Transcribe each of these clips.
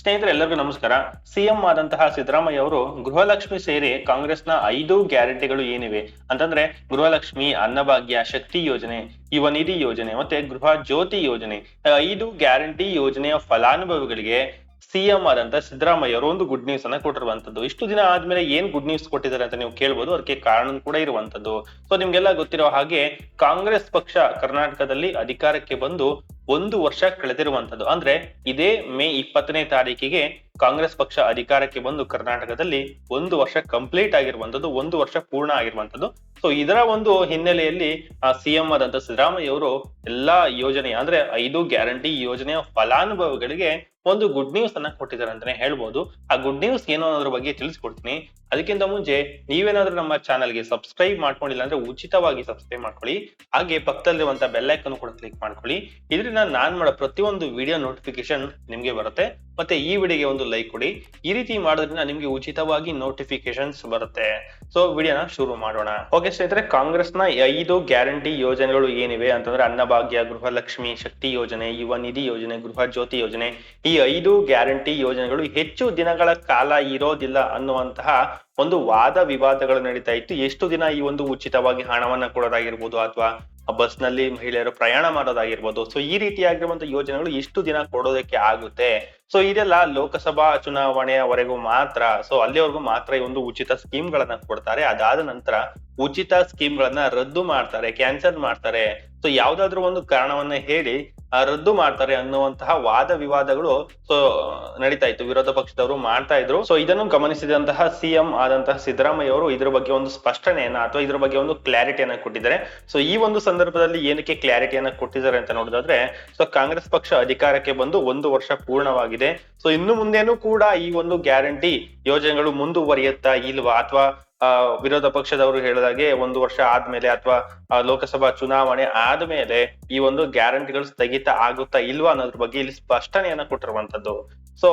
ಸ್ನೇಹಿತರೆ, ಎಲ್ಲರಿಗೂ ನಮಸ್ಕಾರ. ಸಿಎಂ ಆದಂತಹ ಸಿದ್ದರಾಮಯ್ಯ ಅವರು ಗೃಹಲಕ್ಷ್ಮಿ ಸೇರಿ ಕಾಂಗ್ರೆಸ್ನ ಐದು ಗ್ಯಾರಂಟಿಗಳು ಏನಿವೆ? ಅಂತಂದ್ರೆ ಗೃಹಲಕ್ಷ್ಮಿ, ಅನ್ನಭಾಗ್ಯ, ಶಕ್ತಿ ಯೋಜನೆ, ಯುವ ನಿಧಿ ಯೋಜನೆ ಮತ್ತೆ ಗೃಹ ಜ್ಯೋತಿ ಯೋಜನೆ. ಐದು ಗ್ಯಾರಂಟಿ ಯೋಜನೆಯ ಫಲಾನುಭವಿಗಳಿಗೆ ಸಿಎಂ ಆದಂತ ಸಿದ್ದರಾಮಯ್ಯ ಅವರು ಒಂದು ಗುಡ್ ನ್ಯೂಸ್ ಅನ್ನ ಕೊಟ್ಟಿರುವಂತದ್ದು. ಇಷ್ಟು ದಿನ ಆದ್ಮೇಲೆ ಏನ್ ಗುಡ್ ನ್ಯೂಸ್ ಕೊಟ್ಟಿದ್ದಾರೆ ಅಂತ ನೀವು ಕೇಳ್ಬೋದು. ಅದಕ್ಕೆ ಕಾರಣ ಕೂಡ ಇರುವಂತದ್ದು. ಸೊ ನಿಮ್ಗೆಲ್ಲ ಗೊತ್ತಿರೋ ಹಾಗೆ ಕಾಂಗ್ರೆಸ್ ಪಕ್ಷ ಕರ್ನಾಟಕದಲ್ಲಿ ಅಧಿಕಾರಕ್ಕೆ ಬಂದು ಒಂದು ವರ್ಷ ಕಳೆದಿರುವಂತದ್ದು ಅಂದ್ರೆ ಇದೇ ಮೇ ಇಪ್ಪತ್ತನೇ ತಾರೀಕಿಗೆ ಕಾಂಗ್ರೆಸ್ ಪಕ್ಷ ಅಧಿಕಾರಕ್ಕೆ ಬಂದು ಕರ್ನಾಟಕದಲ್ಲಿ ಒಂದು ವರ್ಷ ಕಂಪ್ಲೀಟ್ ಆಗಿರುವಂತದ್ದು ಒಂದು ವರ್ಷ ಪೂರ್ಣ ಆಗಿರುವಂತದ್ದು ಸೊ ಇದರ ಒಂದು ಹಿನ್ನೆಲೆಯಲ್ಲಿ, ಆ ಸಿಎಂ ಆದಂತ ಸಿದ್ದರಾಮಯ್ಯ ಅವರು ಎಲ್ಲಾ ಯೋಜನೆ, ಅಂದ್ರೆ ಐದು ಗ್ಯಾರಂಟಿ ಯೋಜನೆಯ ಫಲಾನುಭವಿಗಳಿಗೆ ಒಂದು ಗುಡ್ ನ್ಯೂಸ್ ಅನ್ನ ಕೊಟ್ಟಿದ್ದಾರೆ ಅಂತಾನೆ ಹೇಳ್ಬೋದು. ಆ ಗುಡ್ ನ್ಯೂಸ್ ಏನು ಅನ್ನೋದ್ರ ಬಗ್ಗೆ ತಿಳಿಸ್ಕೊಡ್ತೀನಿ. ಅದಕ್ಕಿಂತ ಮುಂಚೆ ನೀವೇನಾದ್ರೂ ನಮ್ಮ ಚಾನಲ್ಗೆ ಸಬ್ಸ್ಕ್ರೈಬ್ ಮಾಡ್ಕೊಂಡಿಲ್ಲ ಅಂದ್ರೆ ಉಚಿತವಾಗಿ ಸಬ್ಸ್ಕ್ರೈಬ್ ಮಾಡ್ಕೊಳ್ಳಿ. ಹಾಗೆ ಪಕ್ಕದಲ್ಲಿರುವಂತಹ ಬೆಲ್ಲೈಕನ್ ಕೂಡ ಕ್ಲಿಕ್ ಮಾಡ್ಕೊಳ್ಳಿ. ಇದರಿಂದ ನಾನ್ ಮಾಡೋ ಪ್ರತಿಯೊಂದು ವಿಡಿಯೋ ನೋಟಿಫಿಕೇಶನ್ ನಿಮ್ಗೆ ಬರುತ್ತೆ. ಮತ್ತೆ ಈ ವಿಡಿಯೋಗೆ ಒಂದು ಲೈಕ್ ಕೊಡಿ. ಈ ರೀತಿ ಮಾಡೋದ್ರಿಂದ ನಿಮ್ಗೆ ಉಚಿತವಾಗಿ ನೋಟಿಫಿಕೇಶನ್ಸ್ ಬರುತ್ತೆ. ಸೊ ವಿಡಿಯೋನ ಶುರು ಮಾಡೋಣ. ಓಕೆ ಸ್ನೇಹಿತರೆ ಕಾಂಗ್ರೆಸ್ನ ಐದು ಗ್ಯಾರಂಟಿ ಯೋಜನೆಗಳು ಏನಿವೆ ಅಂತಂದ್ರೆ ಅನ್ನಭಾಗ್ಯ ಗೃಹಲಕ್ಷ್ಮಿ ಶಕ್ತಿ ಯೋಜನೆ, ಯುವ ನಿಧಿ ಯೋಜನೆ, ಗೃಹ ಜ್ಯೋತಿ ಯೋಜನೆ ಐದು ಗ್ಯಾರಂಟಿ ಯೋಜನೆಗಳು ಹೆಚ್ಚು ದಿನಗಳ ಕಾಲ ಇರೋದಿಲ್ಲ ಅನ್ನುವಂತಹ ಒಂದು ವಾದ ವಿವಾದಗಳು ನಡೀತಾ ಇತ್ತು. ಎಷ್ಟು ದಿನ ಈ ಒಂದು ಉಚಿತವಾಗಿ ಹಣವನ್ನ ಕೊಡೋದಾಗಿರ್ಬೋದು ಅಥವಾ ಬಸ್ನಲ್ಲಿ ಮಹಿಳೆಯರು ಪ್ರಯಾಣ ಮಾಡೋದಾಗಿರ್ಬೋದು. ಸೊ ಈ ರೀತಿಯಾಗಿರುವಂತಹ ಯೋಜನೆಗಳು ಎಷ್ಟು ದಿನ ಕೊಡೋದಕ್ಕೆ ಆಗುತ್ತೆ. ಸೊ ಇದೆಲ್ಲ ಲೋಕಸಭಾ ಚುನಾವಣೆಯವರೆಗೂ ಮಾತ್ರ. ಸೊ ಅಲ್ಲಿವರೆಗೂ ಮಾತ್ರ ಈ ಒಂದು ಉಚಿತ ಸ್ಕೀಮ್ ಗಳನ್ನ ಕೊಡ್ತಾರೆ. ಅದಾದ ನಂತರ ಉಚಿತ ಸ್ಕೀಮ್ ಗಳನ್ನ ರದ್ದು ಮಾಡ್ತಾರೆ, ಕ್ಯಾನ್ಸಲ್ ಮಾಡ್ತಾರೆ. ಸೊ ಯಾವ್ದಾದ್ರು ಒಂದು ಕಾರಣವನ್ನ ಹೇಳಿ ರದ್ದು ಮಾಡ್ತಾರೆ ಅನ್ನುವಂತಹ ವಾದ ವಿವಾದಗಳು ಸೊ ನಡೀತಾ ಇತ್ತು. ವಿರೋಧ ಪಕ್ಷದವರು ಮಾಡ್ತಾ ಇದ್ರು. ಸೊ ಇದನ್ನು ಗಮನಿಸಿದಂತಹ ಸಿಎಂ ಆದಂತಹ ಸಿದ್ದರಾಮಯ್ಯ ಅವರು ಇದ್ರ ಬಗ್ಗೆ ಒಂದು ಸ್ಪಷ್ಟನೆಯನ್ನ ಅಥವಾ ಇದ್ರ ಬಗ್ಗೆ ಒಂದು ಕ್ಲಾರಿಟಿಯನ್ನ ಕೊಟ್ಟಿದ್ದಾರೆ. ಸೊ ಈ ಒಂದು ಸಂದರ್ಭದಲ್ಲಿ ಏನಕ್ಕೆ ಕ್ಲಾರಿಟಿಯನ್ನ ಕೊಟ್ಟಿದ್ದಾರೆ ಅಂತ ನೋಡೋದಾದ್ರೆ ಸೊ ಕಾಂಗ್ರೆಸ್ ಪಕ್ಷ ಅಧಿಕಾರಕ್ಕೆ ಬಂದು ಒಂದು ವರ್ಷ ಪೂರ್ಣವಾಗಿದೆ. ಸೊ ಇನ್ನು ಮುಂದೇನು ಕೂಡ ಈ ಒಂದು ಗ್ಯಾರಂಟಿ ಯೋಜನೆಗಳು ಮುಂದುವರಿಯುತ್ತಾ ಇಲ್ವಾ? ಅಥವಾ ವಿರೋಧ ಪಕ್ಷದವರು ಹೇಳಿದಾಗೆ ಒಂದು ವರ್ಷ ಆದ್ಮೇಲೆ ಅಥವಾ ಲೋಕಸಭಾ ಚುನಾವಣೆ ಆದ್ಮೇಲೆ ಈ ಒಂದು ಗ್ಯಾರಂಟಿಗಳು ಸ್ಥಗಿತ ಆಗುತ್ತಾ ಇಲ್ವಾ ಅನ್ನೋದ್ರ ಬಗ್ಗೆ ಇಲ್ಲಿ ಸ್ಪಷ್ಟನೆಯನ್ನ ಕೊಟ್ಟಿರುವಂತದ್ದು ಸೊ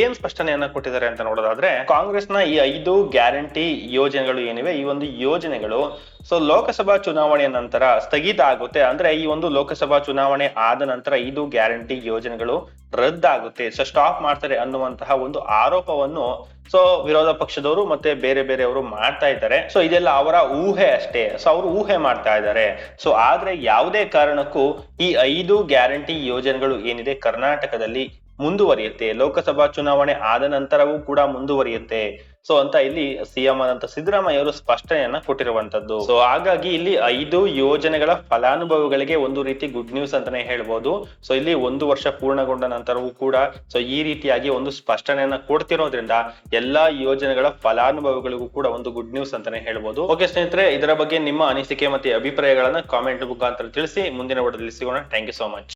ಏನ್ ಸ್ಪಷ್ಟನೆಯನ್ನ ಕೊಟ್ಟಿದ್ದಾರೆ ಅಂತ ನೋಡೋದಾದ್ರೆ ಕಾಂಗ್ರೆಸ್ನ ಈ ಐದು ಗ್ಯಾರಂಟಿ ಯೋಜನೆಗಳು ಏನಿವೆ, ಈ ಒಂದು ಯೋಜನೆಗಳು ಸೊ ಲೋಕಸಭಾ ಚುನಾವಣೆಯ ನಂತರ ಸ್ಥಗಿತ ಆಗುತ್ತೆ. ಅಂದ್ರೆ ಈ ಒಂದು ಲೋಕಸಭಾ ಚುನಾವಣೆ ಆದ ನಂತರ ಐದು ಗ್ಯಾರಂಟಿ ಯೋಜನೆಗಳು ರದ್ದಾಗುತ್ತೆ. ಸೊ ಸ್ಟಾಪ್ ಮಾಡ್ತಾರೆ ಅನ್ನುವಂತಹ ಒಂದು ಆರೋಪವನ್ನು ಸೊ ವಿರೋಧ ಪಕ್ಷದವರು ಮತ್ತೆ ಬೇರೆ ಬೇರೆಯವರು ಮಾಡ್ತಾ ಇದ್ದಾರೆ. ಸೊ ಇದೆಲ್ಲ ಅವರ ಊಹೆ ಅಷ್ಟೇ. ಸೊ ಅವರು ಊಹೆ ಮಾಡ್ತಾ ಇದ್ದಾರೆ. ಸೊ ಆದ್ರೆ ಯಾವುದೇ ಕಾರಣಕ್ಕೂ ಈ ಐದು ಗ್ಯಾರಂಟಿ ಯೋಜನೆಗಳು ಏನಿದೆ, ಕರ್ನಾಟಕದಲ್ಲಿ ಮುಂದುವರಿಯುತ್ತೆ. ಲೋಕಸಭಾ ಚುನಾವಣೆ ಆದ ನಂತರವೂ ಕೂಡ ಮುಂದುವರಿಯುತ್ತೆ. ಸೊ ಅಂತ ಇಲ್ಲಿ ಸಿಎಂ ಆದಂತ ಸಿದ್ದರಾಮಯ್ಯ ಅವರು ಸ್ಪಷ್ಟನೆಯನ್ನ ಕೊಟ್ಟಿರುವಂತದ್ದು ಸೊ ಹಾಗಾಗಿ ಇಲ್ಲಿ ಐದು ಯೋಜನೆಗಳ ಫಲಾನುಭವಿಗಳಿಗೆ ಒಂದು ರೀತಿ ಗುಡ್ ನ್ಯೂಸ್ ಅಂತಾನೆ ಹೇಳ್ಬೋದು. ಸೊ ಇಲ್ಲಿ ಒಂದು ವರ್ಷ ಪೂರ್ಣಗೊಂಡ ನಂತರವೂ ಕೂಡ ಸೊ ಈ ರೀತಿಯಾಗಿ ಒಂದು ಸ್ಪಷ್ಟನೆಯನ್ನ ಕೊಡ್ತಿರೋದ್ರಿಂದ ಎಲ್ಲಾ ಯೋಜನೆಗಳ ಫಲಾನುಭವಿಗಳಿಗೂ ಕೂಡ ಒಂದು ಗುಡ್ ನ್ಯೂಸ್ ಅಂತಾನೆ ಹೇಳ್ಬೋದು. ಓಕೆ ಸ್ನೇಹಿತರೆ, ಇದರ ಬಗ್ಗೆ ನಿಮ್ಮ ಅನಿಸಿಕೆ ಮತ್ತೆ ಅಭಿಪ್ರಾಯಗಳನ್ನ ಕಾಮೆಂಟ್ ಮುಖಾಂತರ ತಿಳಿಸಿ, ಮುಂದಿನ ವರ್ಡದಲ್ಲಿ ಸಿಗೋಣ. Thank you so much